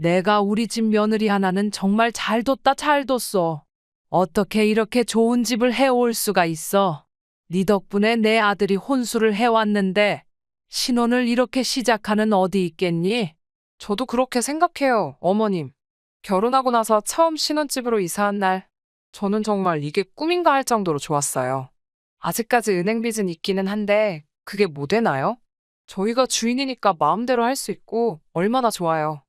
내가 우리 집 며느리 하나는 정말 잘 뒀다 잘 뒀어. 어떻게 이렇게 좋은 집을 해올 수가 있어. 네 덕분에 내 아들이 혼수를 해왔는데 신혼을 이렇게 시작하는 어디 있겠니? 저도 그렇게 생각해요, 어머님. 결혼하고 나서 처음 신혼집으로 이사한 날, 저는 정말 이게 꿈인가 할 정도로 좋았어요. 아직까지 은행 빚은 있기는 한데, 그게 뭐 되나요? 저희가 주인이니까 마음대로 할 수 있고, 얼마나 좋아요.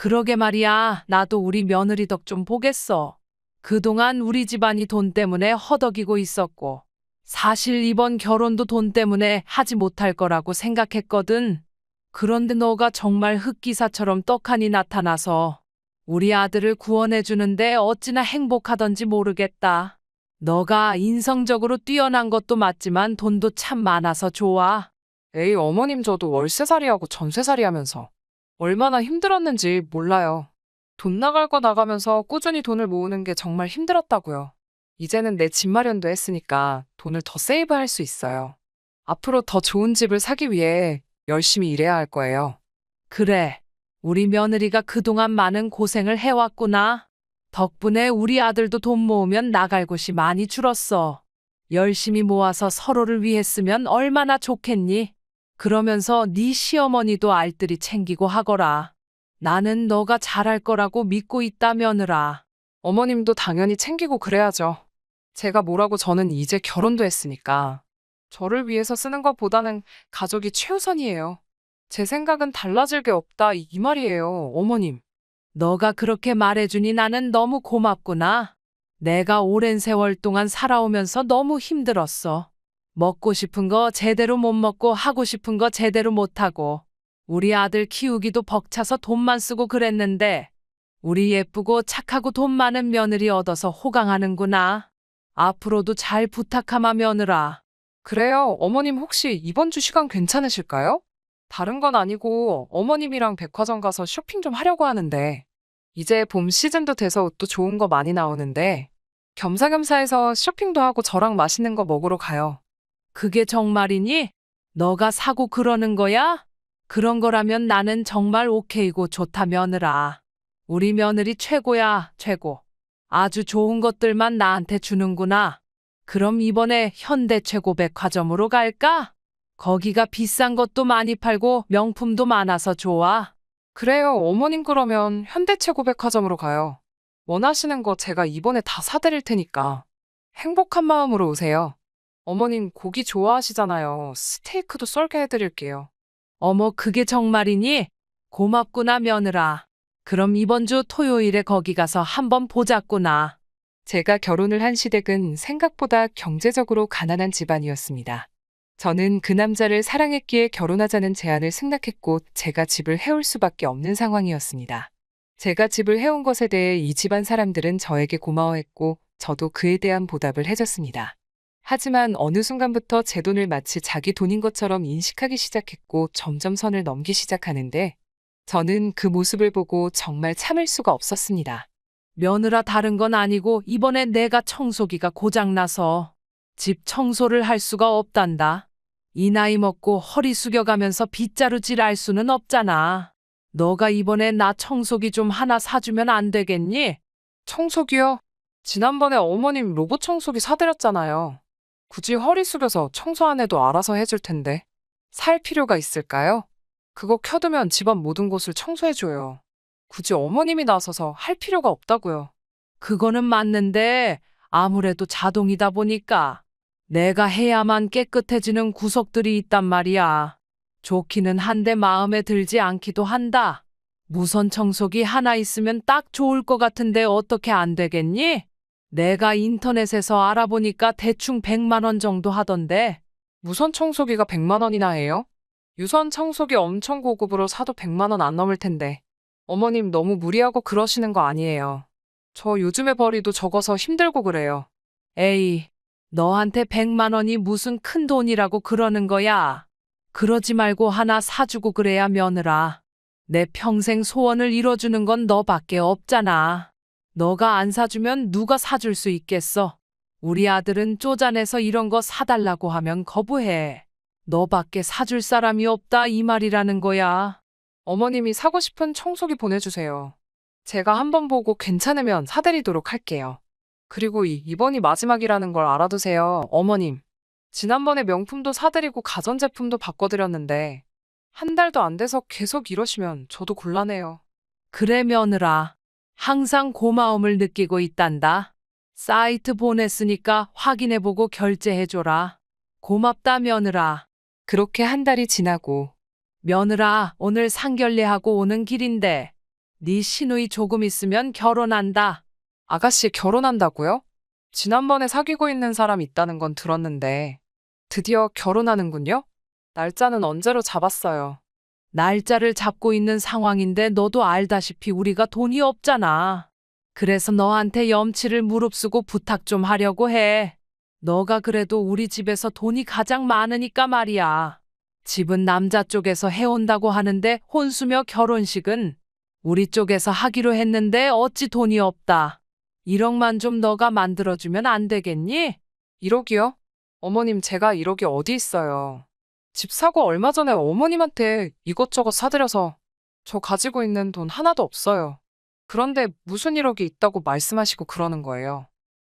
그러게 말이야. 나도 우리 며느리 덕 좀 보겠어. 그동안 우리 집안이 돈 때문에 허덕이고 있었고, 사실 이번 결혼도 돈 때문에 하지 못할 거라고 생각했거든. 그런데 너가 정말 흑기사처럼 떡하니 나타나서 우리 아들을 구원해주는데 어찌나 행복하던지 모르겠다. 너가 인성적으로 뛰어난 것도 맞지만 돈도 참 많아서 좋아. 에이, 어머님 저도 월세살이하고 전세살이 하면서 얼마나 힘들었는지 몰라요. 돈 나갈 거 나가면서 꾸준히 돈을 모으는 게 정말 힘들었다고요. 이제는 내 집 마련도 했으니까 돈을 더 세이브할 수 있어요. 앞으로 더 좋은 집을 사기 위해 열심히 일해야 할 거예요. 그래. 우리 며느리가 그동안 많은 고생을 해왔구나. 덕분에 우리 아들도 돈 모으면 나갈 곳이 많이 줄었어. 열심히 모아서 서로를 위해 쓰면 얼마나 좋겠니? 그러면서 네 시어머니도 알뜰히 챙기고 하거라. 나는 너가 잘할 거라고 믿고 있다 며느라. 어머님도 당연히 챙기고 그래야죠. 제가 뭐라고 저는 이제 결혼도 했으니까. 저를 위해서 쓰는 것보다는 가족이 최우선이에요. 제 생각은 달라질 게 없다 이 말이에요, 어머님. 너가 그렇게 말해주니 나는 너무 고맙구나. 내가 오랜 세월 동안 살아오면서 너무 힘들었어. 먹고 싶은 거 제대로 못 먹고 하고 싶은 거 제대로 못 하고. 우리 아들 키우기도 벅차서 돈만 쓰고 그랬는데, 우리 예쁘고 착하고 돈 많은 며느리 얻어서 호강하는구나. 앞으로도 잘 부탁하마 며느라. 그래요, 어머님 혹시 이번 주 시간 괜찮으실까요? 다른 건 아니고 어머님이랑 백화점 가서 쇼핑 좀 하려고 하는데, 이제 봄 시즌도 돼서 옷도 좋은 거 많이 나오는데, 겸사겸사해서 쇼핑도 하고 저랑 맛있는 거 먹으러 가요. 그게 정말이니? 너가 사고 그러는 거야? 그런 거라면 나는 정말 오케이고 좋다 며느라. 우리 며느리 최고야, 최고. 아주 좋은 것들만 나한테 주는구나. 그럼 이번에 현대 최고 백화점으로 갈까? 거기가 비싼 것도 많이 팔고 명품도 많아서 좋아. 그래요, 어머님 그러면 현대 최고 백화점으로 가요. 원하시는 거 제가 이번에 다 사드릴 테니까. 행복한 마음으로 오세요. 어머님 고기 좋아하시잖아요. 스테이크도 썰게 해드릴게요. 어머, 그게 정말이니? 고맙구나, 며느라. 그럼 이번 주 토요일에 거기 가서 한번 보자꾸나. 제가 결혼을 한 시댁은 생각보다 경제적으로 가난한 집안이었습니다. 저는 그 남자를 사랑했기에 결혼하자는 제안을 승낙했고 제가 집을 해올 수밖에 없는 상황이었습니다. 제가 집을 해온 것에 대해 이 집안 사람들은 저에게 고마워했고 저도 그에 대한 보답을 해줬습니다. 하지만 어느 순간부터 제 돈을 마치 자기 돈인 것처럼 인식하기 시작했고 점점 선을 넘기 시작하는데 저는 그 모습을 보고 정말 참을 수가 없었습니다. 며느라 다른 건 아니고 이번에 내가 청소기가 고장나서 집 청소를 할 수가 없단다. 이 나이 먹고 허리 숙여가면서 빗자루질 알 수는 없잖아. 너가 이번에 나 청소기 좀 하나 사주면 안 되겠니? 청소기요? 지난번에 어머님 로봇 청소기 사드렸잖아요. 굳이 허리 숙여서 청소 안 해도 알아서 해줄 텐데. 살 필요가 있을까요? 그거 켜두면 집안 모든 곳을 청소해줘요. 굳이 어머님이 나서서 할 필요가 없다고요. 그거는 맞는데 아무래도 자동이다 보니까 내가 해야만 깨끗해지는 구석들이 있단 말이야. 좋기는 한데 마음에 들지 않기도 한다. 무선 청소기 하나 있으면 딱 좋을 것 같은데 어떻게 안 되겠니? 내가 인터넷에서 알아보니까 대충 100만 원 정도 하던데. 무선 청소기가 100만 원이나 해요? 유선 청소기 엄청 고급으로 사도 100만 원 안 넘을 텐데. 어머님 너무 무리하고 그러시는 거 아니에요. 저 요즘에 벌이도 적어서 힘들고 그래요. 에이, 너한테 100만 원이 무슨 큰 돈이라고 그러는 거야. 그러지 말고 하나 사주고 그래야 며느라. 내 평생 소원을 이뤄주는 건 너밖에 없잖아. 너가 안 사주면 누가 사줄 수 있겠어? 우리 아들은 쪼잔해서 이런 거 사달라고 하면 거부해. 너밖에 사줄 사람이 없다 이 말이라는 거야. 어머님이 사고 싶은 청소기 보내주세요. 제가 한번 보고 괜찮으면 사드리도록 할게요. 그리고 이, 이번이 마지막이라는 걸 알아두세요, 어머님. 지난번에 명품도 사드리고 가전제품도 바꿔드렸는데, 한 달도 안 돼서 계속 이러시면 저도 곤란해요. 그래 며느라. 항상 고마움을 느끼고 있단다. 사이트 보냈으니까 확인해보고 결제해줘라. 고맙다 며느라. 그렇게 한 달이 지나고, 며느라 오늘 상견례하고 오는 길인데 네 시누이 조금 있으면 결혼한다. 아가씨 결혼한다고요? 지난번에 사귀고 있는 사람 있다는 건 들었는데, 드디어 결혼하는군요? 날짜는 언제로 잡았어요? 날짜를 잡고 있는 상황인데 너도 알다시피 우리가 돈이 없잖아. 그래서 너한테 염치를 무릅쓰고 부탁 좀 하려고 해. 너가 그래도 우리 집에서 돈이 가장 많으니까 말이야. 집은 남자 쪽에서 해온다고 하는데 혼수며 결혼식은 우리 쪽에서 하기로 했는데 어찌 돈이 없다. 1억만 좀 너가 만들어주면 안 되겠니? 1억이요? 어머님, 제가 1억이 어디 있어요? 집 사고 얼마 전에 어머님한테 이것저것 사드려서 저 가지고 있는 돈 하나도 없어요. 그런데 무슨 1억이 있다고 말씀하시고 그러는 거예요.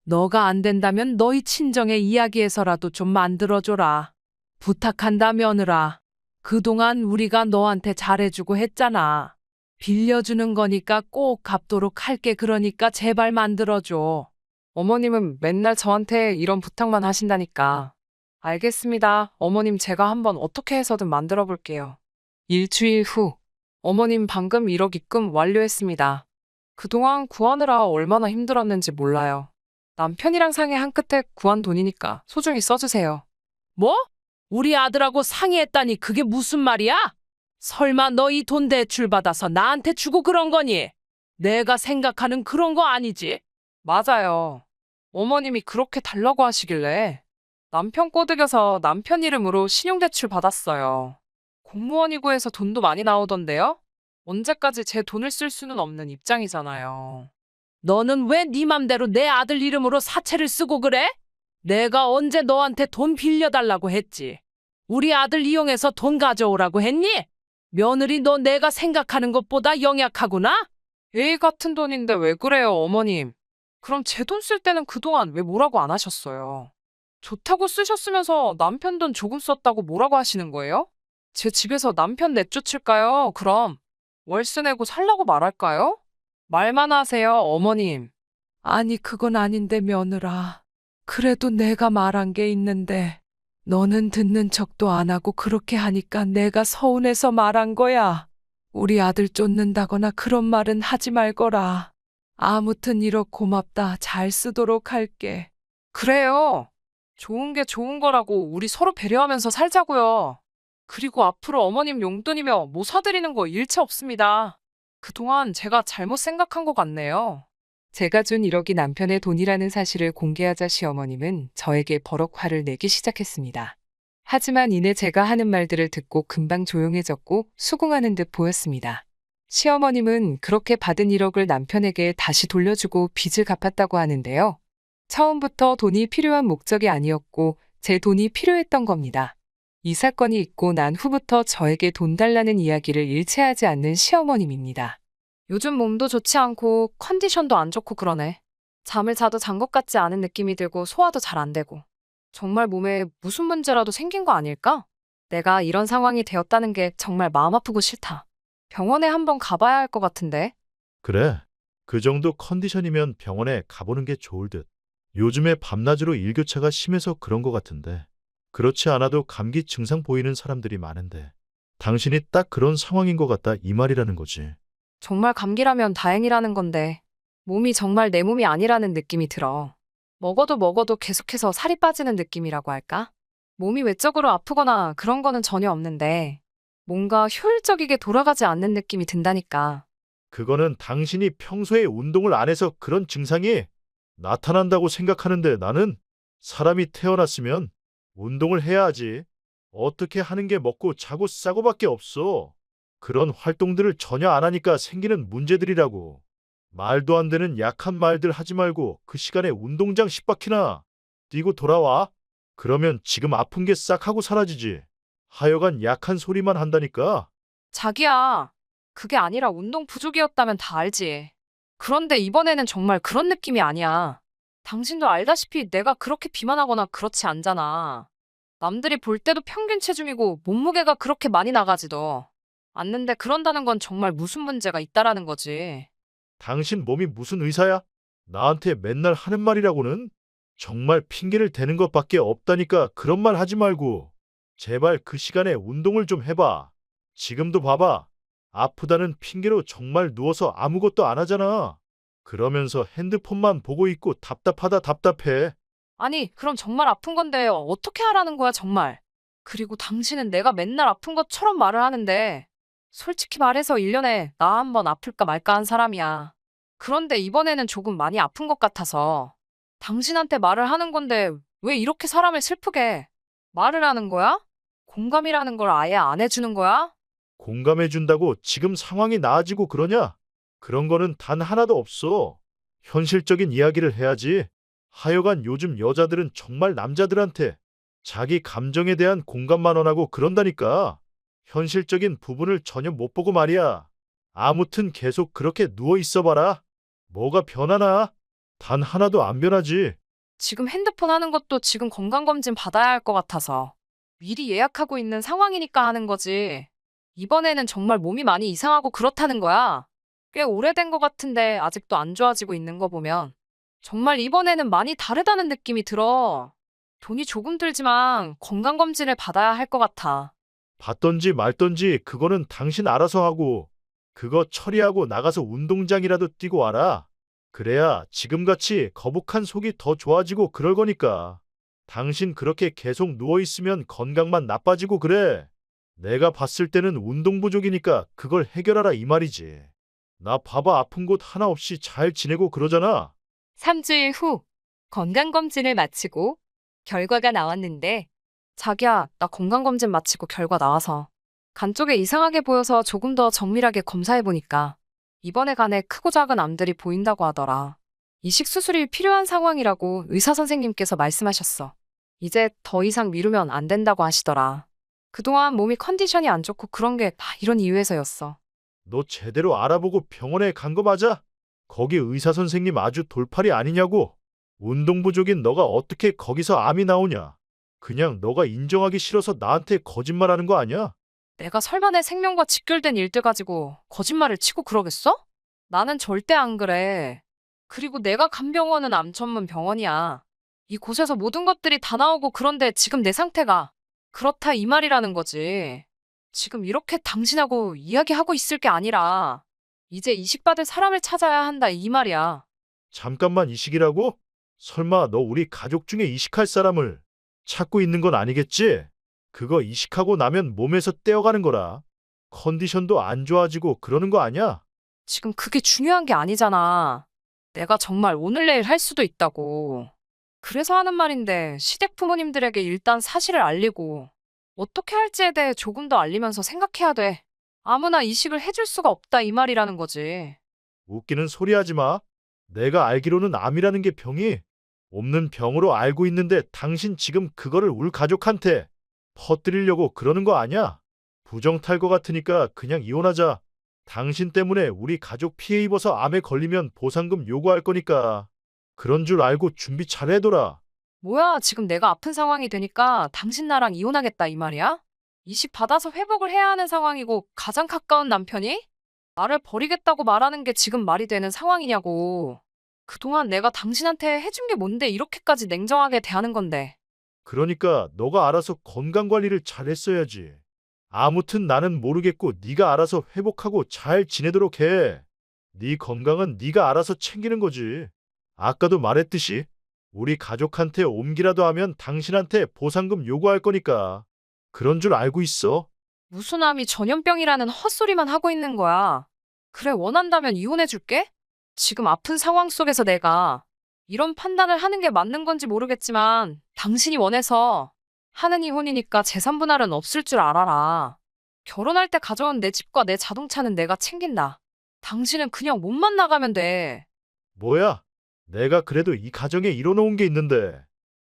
너가 안 된다면 너희 친정의 이야기에서라도 좀 만들어줘라. 부탁한다 며느라. 그동안 우리가 너한테 잘해주고 했잖아. 빌려주는 거니까 꼭 갚도록 할게 그러니까 제발 만들어줘. 어머님은 맨날 저한테 이런 부탁만 하신다니까. 알겠습니다. 어머님 제가 한번 어떻게 해서든 만들어 볼게요. 일주일 후, 어머님 방금 1억 입금 완료했습니다. 그동안 구하느라 얼마나 힘들었는지 몰라요. 남편이랑 상의 한 끝에 구한 돈이니까 소중히 써주세요. 뭐? 우리 아들하고 상의했다니 그게 무슨 말이야? 설마 너 이 돈 대출 받아서 나한테 주고 그런 거니? 내가 생각하는 그런 거 아니지? 맞아요. 어머님이 그렇게 달라고 하시길래 남편 꼬드겨서 남편 이름으로 신용대출 받았어요. 공무원이고 해서 돈도 많이 나오던데요? 언제까지 제 돈을 쓸 수는 없는 입장이잖아요. 너는 왜 네 맘대로 내 아들 이름으로 사채를 쓰고 그래? 내가 언제 너한테 돈 빌려달라고 했지? 우리 아들 이용해서 돈 가져오라고 했니? 며느리 너 내가 생각하는 것보다 영약하구나? 에이 같은 돈인데 왜 그래요, 어머님? 그럼 제 돈 쓸 때는 그동안 왜 뭐라고 안 하셨어요? 좋다고 쓰셨으면서 남편 돈 조금 썼다고 뭐라고 하시는 거예요? 제 집에서 남편 내쫓을까요? 그럼 월세 내고 살라고 말할까요? 말만 하세요, 어머님. 아니, 그건 아닌데, 며느라. 그래도 내가 말한 게 있는데, 너는 듣는 척도 안 하고 그렇게 하니까 내가 서운해서 말한 거야. 우리 아들 쫓는다거나 그런 말은 하지 말거라. 아무튼 이렇 고맙다. 잘 쓰도록 할게. 그래요. 좋은 게 좋은 거라고 우리 서로 배려하면서 살자고요. 그리고 앞으로 어머님 용돈이며 뭐 사드리는 거 일체 없습니다. 그동안 제가 잘못 생각한 것 같네요. 제가 준 1억이 남편의 돈이라는 사실을 공개하자 시어머님은 저에게 버럭 화를 내기 시작했습니다. 하지만 이내 제가 하는 말들을 듣고 금방 조용해졌고 수긍하는 듯 보였습니다. 시어머님은 그렇게 받은 1억을 남편에게 다시 돌려주고 빚을 갚았다고 하는데요. 처음부터 돈이 필요한 목적이 아니었고 제 돈이 필요했던 겁니다. 이 사건이 있고 난 후부터 저에게 돈 달라는 이야기를 일체하지 않는 시어머님입니다. 요즘 몸도 좋지 않고 컨디션도 안 좋고 그러네. 잠을 자도 잔 것 같지 않은 느낌이 들고 소화도 잘 안 되고. 정말 몸에 무슨 문제라도 생긴 거 아닐까? 내가 이런 상황이 되었다는 게 정말 마음 아프고 싫다. 병원에 한번 가봐야 할 것 같은데. 그래. 그 정도 컨디션이면 병원에 가보는 게 좋을 듯. 요즘에 밤낮으로 일교차가 심해서 그런 것 같은데. 그렇지 않아도 감기 증상 보이는 사람들이 많은데. 당신이 딱 그런 상황인 것 같다 이 말이라는 거지. 정말 감기라면 다행이라는 건데 몸이 정말 내 몸이 아니라는 느낌이 들어. 먹어도 먹어도 계속해서 살이 빠지는 느낌이라고 할까? 몸이 외적으로 아프거나 그런 거는 전혀 없는데 뭔가 효율적이게 돌아가지 않는 느낌이 든다니까. 그거는 당신이 평소에 운동을 안 해서 그런 증상이 나타난다고 생각하는데 나는 사람이 태어났으면 운동을 해야 하지. 어떻게 하는 게 먹고 자고 싸고밖에 없어. 그런 활동들을 전혀 안 하니까 생기는 문제들이라고. 말도 안 되는 약한 말들 하지 말고 그 시간에 운동장 10바퀴나 뛰고 돌아와. 그러면 지금 아픈 게 싹 하고 사라지지. 하여간 약한 소리만 한다니까. 자기야, 그게 아니라 운동 부족이었다면 다 알지. 그런데 이번에는 정말 그런 느낌이 아니야. 당신도 알다시피 내가 그렇게 비만하거나 그렇지 않잖아. 남들이 볼 때도 평균 체중이고 몸무게가 그렇게 많이 나가지도 않는데 그런다는 건 정말 무슨 문제가 있다라는 거지. 당신 몸이 무슨 의사야? 나한테 맨날 하는 말이라고는 정말 핑계를 대는 것밖에 없다니까 그런 말 하지 말고 제발 그 시간에 운동을 좀 해봐. 지금도 봐봐. 아프다는 핑계로 정말 누워서 아무것도 안 하잖아. 그러면서 핸드폰만 보고 있고 답답하다 답답해. 아니, 그럼 정말 아픈 건데 어떻게 하라는 거야, 정말. 그리고 당신은 내가 맨날 아픈 것처럼 말을 하는데 솔직히 말해서 1년에 나 한 번 아플까 말까 한 사람이야. 그런데 이번에는 조금 많이 아픈 것 같아서 당신한테 말을 하는 건데 왜 이렇게 사람을 슬프게 말을 하는 거야? 공감이라는 걸 아예 안 해주는 거야? 공감해준다고 지금 상황이 나아지고 그러냐? 그런 거는 단 하나도 없어. 현실적인 이야기를 해야지. 하여간 요즘 여자들은 정말 남자들한테 자기 감정에 대한 공감만 원하고 그런다니까. 현실적인 부분을 전혀 못 보고 말이야. 아무튼 계속 그렇게 누워 있어 봐라. 뭐가 변하나? 단 하나도 안 변하지. 지금 핸드폰 하는 것도 지금 건강검진 받아야 할 것 같아서 미리 예약하고 있는 상황이니까 하는 거지. 이번에는 정말 몸이 많이 이상하고 그렇다는 거야. 꽤 오래된 것 같은데 아직도 안 좋아지고 있는 거 보면 정말 이번에는 많이 다르다는 느낌이 들어. 돈이 조금 들지만 건강검진을 받아야 할 것 같아. 받던지 말던지 그거는 당신 알아서 하고 그거 처리하고 나가서 운동장이라도 뛰고 와라. 그래야 지금같이 거북한 속이 더 좋아지고 그럴 거니까. 당신 그렇게 계속 누워 있으면 건강만 나빠지고 그래. 내가 봤을 때는 운동 부족이니까 그걸 해결하라 이 말이지. 나 봐봐 아픈 곳 하나 없이 잘 지내고 그러잖아. 3주일 후 건강검진을 마치고 결과가 나왔는데 자기야, 나 건강검진 마치고 결과 나와서 간 쪽에 이상하게 보여서 조금 더 정밀하게 검사해보니까 이번에 간에 크고 작은 암들이 보인다고 하더라. 이식 수술이 필요한 상황이라고 의사 선생님께서 말씀하셨어. 이제 더 이상 미루면 안 된다고 하시더라. 그동안 몸이 컨디션이 안 좋고 그런 게 다 이런 이유에서였어. 너 제대로 알아보고 병원에 간 거 맞아? 거기 의사 선생님 아주 돌팔이 아니냐고. 운동 부족인 너가 어떻게 거기서 암이 나오냐? 그냥 너가 인정하기 싫어서 나한테 거짓말하는 거 아니야? 내가 설마 내 생명과 직결된 일들 가지고 거짓말을 치고 그러겠어? 나는 절대 안 그래. 그리고 내가 간 병원은 암 전문 병원이야. 이곳에서 모든 것들이 다 나오고 그런데 지금 내 상태가 그렇다 이 말이라는 거지. 지금 이렇게 당신하고 이야기하고 있을 게 아니라 이제 이식받을 사람을 찾아야 한다 이 말이야. 잠깐만 이식이라고? 설마 너 우리 가족 중에 이식할 사람을 찾고 있는 건 아니겠지? 그거 이식하고 나면 몸에서 떼어가는 거라. 컨디션도 안 좋아지고 그러는 거 아니야? 지금 그게 중요한 게 아니잖아. 내가 정말 오늘 내일 할 수도 있다고. 그래서 하는 말인데 시댁 부모님들에게 일단 사실을 알리고 어떻게 할지에 대해 조금 더 알리면서 생각해야 돼. 아무나 이식을 해줄 수가 없다 이 말이라는 거지. 웃기는 소리 하지 마. 내가 알기로는 암이라는 게 병이 없는 병으로 알고 있는데 당신 지금 그거를 울 가족한테 퍼뜨리려고 그러는 거 아니야? 부정 탈거 같으니까 그냥 이혼하자. 당신 때문에 우리 가족 피해 입어서 암에 걸리면 보상금 요구할 거니까. 그런 줄 알고 준비 잘 해둬라. 뭐야 지금 내가 아픈 상황이 되니까 당신 나랑 이혼하겠다 이 말이야? 이식 받아서 회복을 해야 하는 상황이고 가장 가까운 남편이 나를 버리겠다고 말하는 게 지금 말이 되는 상황이냐고. 그동안 내가 당신한테 해준 게 뭔데 이렇게까지 냉정하게 대하는 건데. 그러니까 너가 알아서 건강 관리를 잘 했어야지. 아무튼 나는 모르겠고 네가 알아서 회복하고 잘 지내도록 해. 네 건강은 네가 알아서 챙기는 거지. 아까도 말했듯이 우리 가족한테 옮기라도 하면 당신한테 보상금 요구할 거니까. 그런 줄 알고 있어. 무슨 암이 전염병이라는 헛소리만 하고 있는 거야. 그래, 원한다면 이혼해줄게? 지금 아픈 상황 속에서 내가 이런 판단을 하는 게 맞는 건지 모르겠지만 당신이 원해서 하는 이혼이니까 재산 분할은 없을 줄 알아라. 결혼할 때 가져온 내 집과 내 자동차는 내가 챙긴다. 당신은 그냥 몸만 나가면 돼. 뭐야? 내가 그래도 이 가정에 이뤄놓은 게 있는데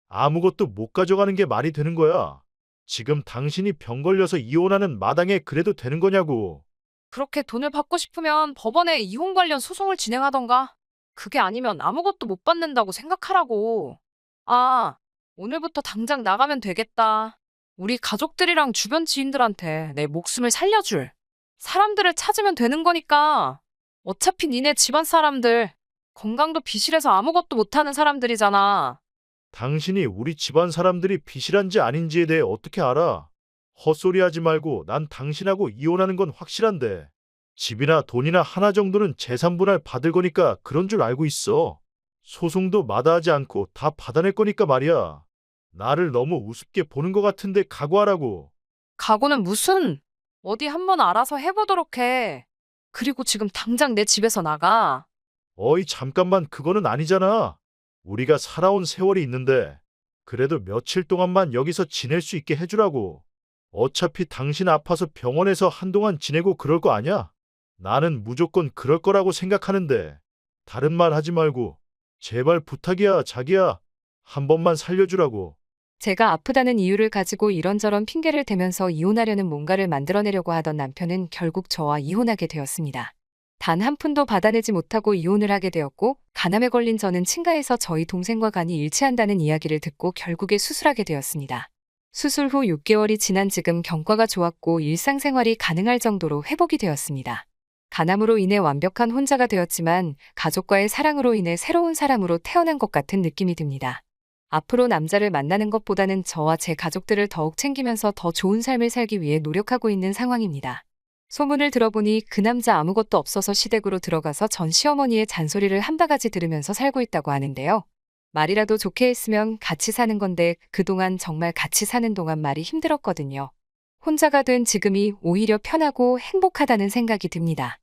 아무것도 못 가져가는 게 말이 되는 거야. 지금 당신이 병 걸려서 이혼하는 마당에 그래도 되는 거냐고. 그렇게 돈을 받고 싶으면 법원에 이혼 관련 소송을 진행하던가. 그게 아니면 아무것도 못 받는다고 생각하라고. 아, 오늘부터 당장 나가면 되겠다. 우리 가족들이랑 주변 지인들한테 내 목숨을 살려줄 사람들을 찾으면 되는 거니까. 어차피 니네 집안 사람들 건강도 비실해서 아무것도 못하는 사람들이잖아. 당신이 우리 집안 사람들이 비실한지 아닌지에 대해 어떻게 알아? 헛소리 하지 말고 난 당신하고 이혼하는 건 확실한데. 집이나 돈이나 하나 정도는 재산 분할 받을 거니까 그런 줄 알고 있어. 소송도 마다하지 않고 다 받아낼 거니까 말이야. 나를 너무 우습게 보는 것 같은데 각오하라고. 각오는 무슨? 어디 한번 알아서 해보도록 해. 그리고 지금 당장 내 집에서 나가. 어이, 잠깐만, 그거는 아니잖아. 우리가 살아온 세월이 있는데, 그래도 며칠 동안만 여기서 지낼 수 있게 해주라고. 어차피 당신 아파서 병원에서 한동안 지내고 그럴 거 아냐? 나는 무조건 그럴 거라고 생각하는데, 다른 말 하지 말고, 제발 부탁이야, 자기야. 한 번만 살려주라고. 제가 아프다는 이유를 가지고 이런저런 핑계를 대면서 이혼하려는 뭔가를 만들어내려고 하던 남편은 결국 저와 이혼하게 되었습니다. 단 한 푼도 받아내지 못하고 이혼을 하게 되었고, 간암에 걸린 저는 친가에서 저희 동생과 간이 일치한다는 이야기를 듣고 결국에 수술하게 되었습니다. 수술 후 6개월이 지난 지금 경과가 좋았고 일상생활이 가능할 정도로 회복이 되었습니다. 간암으로 인해 완벽한 혼자가 되었지만 가족과의 사랑으로 인해 새로운 사람으로 태어난 것 같은 느낌이 듭니다. 앞으로 남자를 만나는 것보다는 저와 제 가족들을 더욱 챙기면서 더 좋은 삶을 살기 위해 노력하고 있는 상황입니다. 소문을 들어보니 그 남자 아무것도 없어서 시댁으로 들어가서 전 시어머니의 잔소리를 한 바가지 들으면서 살고 있다고 하는데요. 말이라도 좋게 했으면 같이 사는 건데 그동안 정말 같이 사는 동안 말이 힘들었거든요. 혼자가 된 지금이 오히려 편하고 행복하다는 생각이 듭니다.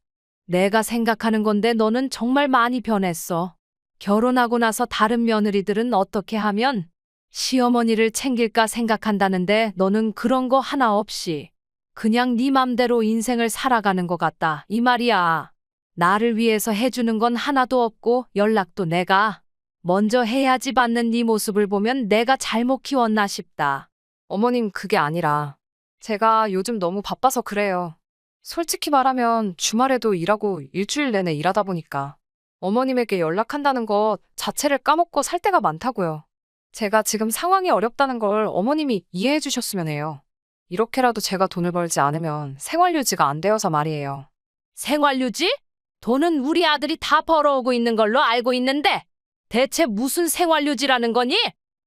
내가 생각하는 건데 너는 정말 많이 변했어. 결혼하고 나서 다른 며느리들은 어떻게 하면 시어머니를 챙길까 생각한다는데 너는 그런 거 하나 없이 그냥 네 맘대로 인생을 살아가는 것 같다. 이 말이야. 나를 위해서 해주는 건 하나도 없고 연락도 내가 먼저 해야지 받는 네 모습을 보면 내가 잘못 키웠나 싶다. 어머님, 그게 아니라 제가 요즘 너무 바빠서 그래요. 솔직히 말하면 주말에도 일하고 일주일 내내 일하다 보니까 어머님에게 연락한다는 것 자체를 까먹고 살 때가 많다고요. 제가 지금 상황이 어렵다는 걸 어머님이 이해해 주셨으면 해요. 이렇게라도 제가 돈을 벌지 않으면 생활유지가 안 되어서 말이에요. 생활유지? 돈은 우리 아들이 다 벌어오고 있는 걸로 알고 있는데 대체 무슨 생활유지라는 거니?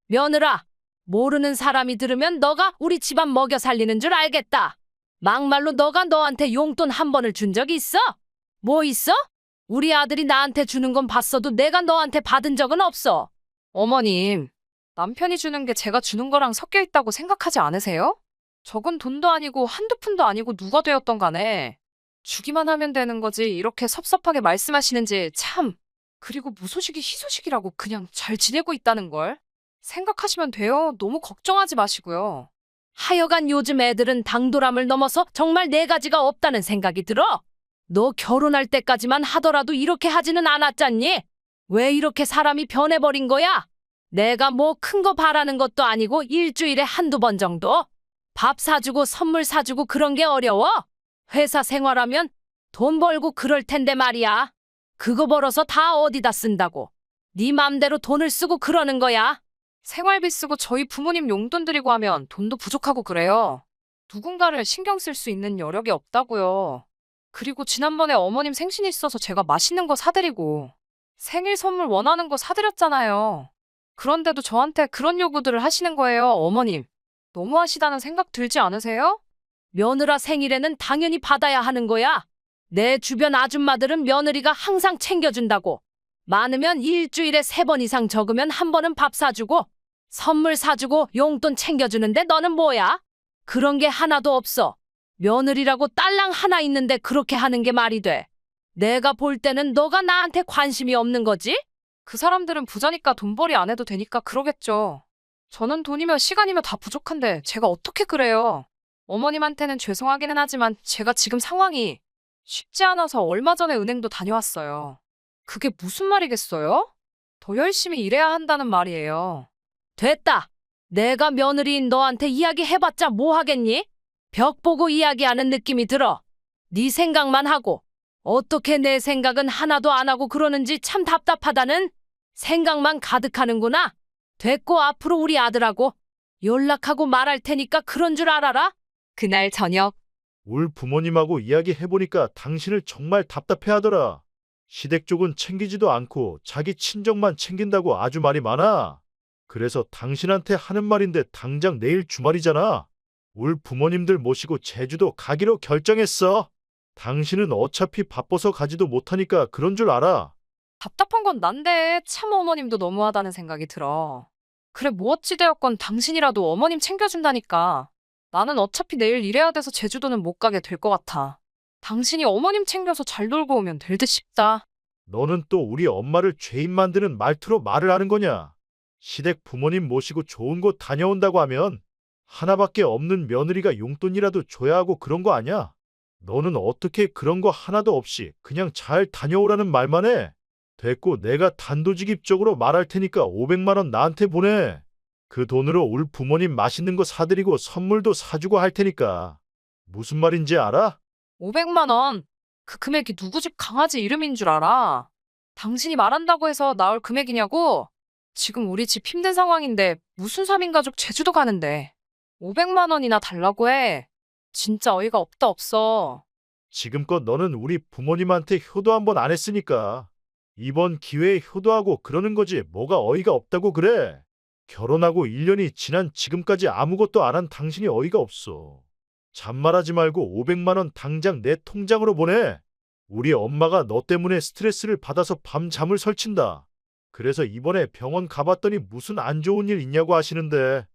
며느라, 모르는 사람이 들으면 너가 우리 집안 먹여 살리는 줄 알겠다. 막말로 너가 너한테 용돈 한 번을 준 적이 있어? 뭐 있어? 우리 아들이 나한테 주는 건 봤어도 내가 너한테 받은 적은 없어. 어머님, 남편이 주는 게 제가 주는 거랑 섞여 있다고 생각하지 않으세요? 적은 돈도 아니고 한두 푼도 아니고 누가 되었던 간에 주기만 하면 되는 거지 이렇게 섭섭하게 말씀하시는지 참. 그리고 무소식이 희소식이라고 그냥 잘 지내고 있다는 걸 생각하시면 돼요. 너무 걱정하지 마시고요. 하여간 요즘 애들은 당돌함을 넘어서 정말 네 가지가 없다는 생각이 들어. 너 결혼할 때까지만 하더라도 이렇게 하지는 않았잖니? 왜 이렇게 사람이 변해버린 거야? 내가 뭐 큰 거 바라는 것도 아니고 일주일에 한두 번 정도? 밥 사주고 선물 사주고 그런 게 어려워? 회사 생활하면 돈 벌고 그럴 텐데 말이야. 그거 벌어서 다 어디다 쓴다고. 네 맘대로 돈을 쓰고 그러는 거야. 생활비 쓰고 저희 부모님 용돈 드리고 하면 돈도 부족하고 그래요. 누군가를 신경 쓸 수 있는 여력이 없다고요. 그리고 지난번에 어머님 생신 있어서 제가 맛있는 거 사드리고 생일 선물 원하는 거 사드렸잖아요. 그런데도 저한테 그런 요구들을 하시는 거예요, 어머님. 너무하시다는 생각 들지 않으세요? 며느라 생일에는 당연히 받아야 하는 거야. 내 주변 아줌마들은 며느리가 항상 챙겨준다고. 많으면 일주일에 세 번 이상 적으면 한 번은 밥 사주고 선물 사주고 용돈 챙겨주는데 너는 뭐야? 그런 게 하나도 없어. 며느리라고 딸랑 하나 있는데 그렇게 하는 게 말이 돼. 내가 볼 때는 너가 나한테 관심이 없는 거지? 그 사람들은 부자니까 돈벌이 안 해도 되니까 그러겠죠. 저는 돈이며 시간이며 다 부족한데 제가 어떻게 그래요? 어머님한테는 죄송하기는 하지만 제가 지금 상황이 쉽지 않아서 얼마 전에 은행도 다녀왔어요. 그게 무슨 말이겠어요? 더 열심히 일해야 한다는 말이에요. 됐다. 내가 며느리인 너한테 이야기해봤자 뭐 하겠니? 벽 보고 이야기하는 느낌이 들어. 네 생각만 하고 어떻게 내 생각은 하나도 안 하고 그러는지 참 답답하다는 생각만 가득하는구나. 됐고 앞으로 우리 아들하고 연락하고 말할 테니까 그런 줄 알아라. 그날 저녁 울 부모님하고 이야기해보니까 당신을 정말 답답해하더라. 시댁 쪽은 챙기지도 않고 자기 친정만 챙긴다고 아주 말이 많아. 그래서 당신한테 하는 말인데 당장 내일 주말이잖아. 울 부모님들 모시고 제주도 가기로 결정했어. 당신은 어차피 바빠서 가지도 못하니까 그런 줄 알아. 답답한 건 난데 참 어머님도 너무하다는 생각이 들어. 그래 뭐 어찌되었건 당신이라도 어머님 챙겨준다니까. 나는 어차피 내일 일해야 돼서 제주도는 못 가게 될 것 같아. 당신이 어머님 챙겨서 잘 놀고 오면 될 듯 싶다. 너는 또 우리 엄마를 죄인 만드는 말투로 말을 하는 거냐? 시댁 부모님 모시고 좋은 곳 다녀온다고 하면 하나밖에 없는 며느리가 용돈이라도 줘야 하고 그런 거 아니야? 너는 어떻게 그런 거 하나도 없이 그냥 잘 다녀오라는 말만 해? 됐고 내가 단도직입적으로 말할 테니까 500만 원 나한테 보내. 그 돈으로 울 부모님 맛있는 거 사드리고 선물도 사주고 할 테니까. 무슨 말인지 알아? 500만 원. 그 금액이 누구 집 강아지 이름인 줄 알아? 당신이 말한다고 해서 나올 금액이냐고? 지금 우리 집 힘든 상황인데 무슨 3인 가족 제주도 가는데 500만 원이나 달라고 해. 진짜 어이가 없다 없어. 지금껏 너는 우리 부모님한테 효도 한 번 안 했으니까 이번 기회에 효도하고 그러는 거지 뭐가 어이가 없다고 그래. 결혼하고 1년이 지난 지금까지 아무것도 안 한 당신이 어이가 없어. 잔말하지 말고 500만 원 당장 내 통장으로 보내. 우리 엄마가 너 때문에 스트레스를 받아서 밤잠을 설친다. 그래서 이번에 병원 가봤더니 무슨 안 좋은 일 있냐고 하시는데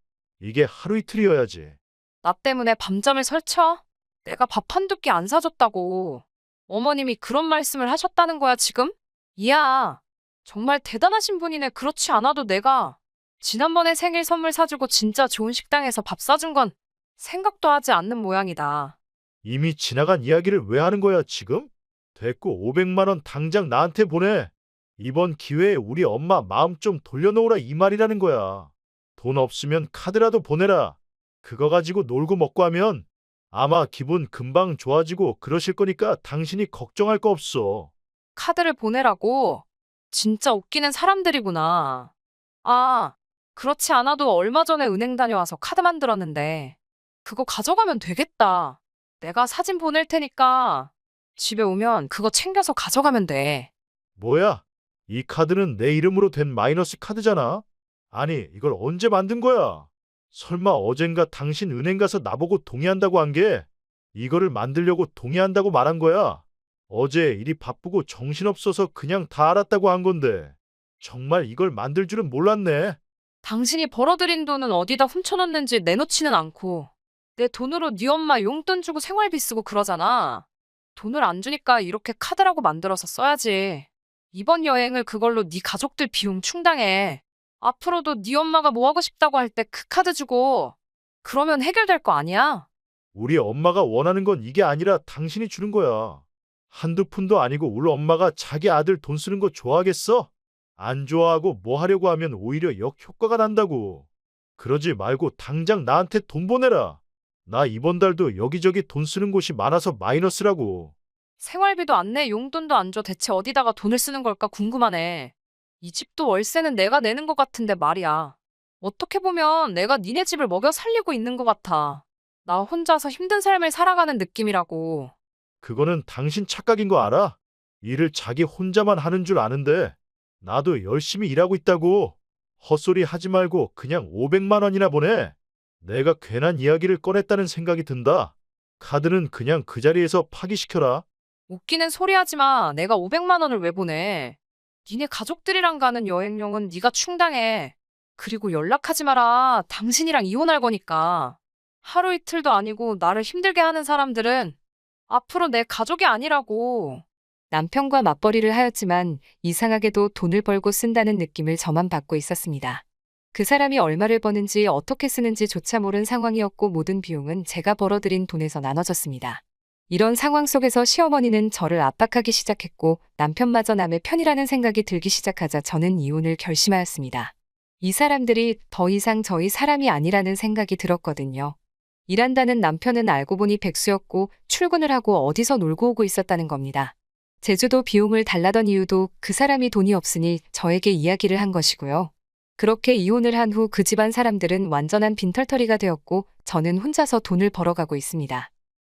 이게 하루 이틀이어야지. 나 때문에 밤잠을 설쳐? 내가 밥 한 두 끼 안 사줬다고. 어머님이 그런 말씀을 하셨다는 거야, 지금? 이야, 정말 대단하신 분이네. 그렇지 않아도 내가 지난번에 생일 선물 사주고 진짜 좋은 식당에서 밥 사준 건 생각도 하지 않는 모양이다. 이미 지나간 이야기를 왜 하는 거야, 지금? 됐고 500만 원 당장 나한테 보내. 이번 기회에 우리 엄마 마음 좀 돌려놓으라 이 말이라는 거야. 돈 없으면 카드라도 보내라. 그거 가지고 놀고 먹고 하면 아마 기분 금방 좋아지고 그러실 거니까 당신이 걱정할 거 없어. 카드를 보내라고? 진짜 웃기는 사람들이구나. 아, 그렇지 않아도 얼마 전에 은행 다녀와서 카드 만들었는데, 그거 가져가면 되겠다. 내가 사진 보낼 테니까 집에 오면 그거 챙겨서 가져가면 돼. 뭐야? 이 카드는 내 이름으로 된 마이너스 카드잖아? 아니, 이걸 언제 만든 거야? 설마 어젠가 당신 은행 가서 나보고 동의한다고 한 게 이거를 만들려고 동의한다고 말한 거야? 어제 일이 바쁘고 정신없어서 그냥 다 알았다고 한 건데. 정말 이걸 만들 줄은 몰랐네. 당신이 벌어들인 돈은 어디다 훔쳐놨는지 내놓지는 않고, 내 돈으로 네 엄마 용돈 주고 생활비 쓰고 그러잖아. 돈을 안 주니까 이렇게 카드라고 만들어서 써야지. 이번 여행을 그걸로 네 가족들 비용 충당해. 앞으로도 네 엄마가 뭐 하고 싶다고 할 때 그 카드 주고 그러면 해결될 거 아니야? 우리 엄마가 원하는 건 이게 아니라 당신이 주는 거야. 한두 푼도 아니고 우리 엄마가 자기 아들 돈 쓰는 거 좋아하겠어? 안 좋아하고 뭐 하려고 하면 오히려 역효과가 난다고. 그러지 말고 당장 나한테 돈 보내라. 나 이번 달도 여기저기 돈 쓰는 곳이 많아서 마이너스라고. 생활비도 안 내, 용돈도 안 줘. 대체 어디다가 돈을 쓰는 걸까 궁금하네. 이 집도 월세는 내가 내는 것 같은데 말이야. 어떻게 보면 내가 니네 집을 먹여 살리고 있는 것 같아. 나 혼자서 힘든 삶을 살아가는 느낌이라고. 그거는 당신 착각인 거 알아? 일을 자기 혼자만 하는 줄 아는데 나도 열심히 일하고 있다고. 헛소리 하지 말고 그냥 500만 원이나 보내. 내가 괜한 이야기를 꺼냈다는 생각이 든다. 카드는 그냥 그 자리에서 파기시켜라. 웃기는 소리 하지 마. 내가 500만 원을 왜 보내? 니네 가족들이랑 가는 여행용은 네가 충당해. 그리고 연락하지 마라. 당신이랑 이혼할 거니까. 하루 이틀도 아니고 나를 힘들게 하는 사람들은 앞으로 내 가족이 아니라고. 남편과 맞벌이를 하였지만 이상하게도 돈을 벌고 쓴다는 느낌을 저만 받고 있었습니다. 그 사람이 얼마를 버는지 어떻게 쓰는지조차 모른 상황이었고 모든 비용은 제가 벌어들인 돈에서 나눠졌습니다. 이런 상황 속에서 시어머니는 저를 압박하기 시작했고 남편마저 남의 편이라는 생각이 들기 시작하자 저는 이혼을 결심하였습니다. 이 사람들이 더 이상 저희 사람이 아니라는 생각이 들었거든요. 일한다는 남편은 알고 보니 백수였고 출근을 하고 어디서 놀고 오고 있었다는 겁니다. 제주도 비용을 달라던 이유도 그 사람이 돈이 없으니 저에게 이야기를 한 것이고요. 그렇게 이혼을 한 후 그 집안 사람들은 완전한 빈털터리가 되었고 저는 혼자서 돈을 벌어가고 있습니다.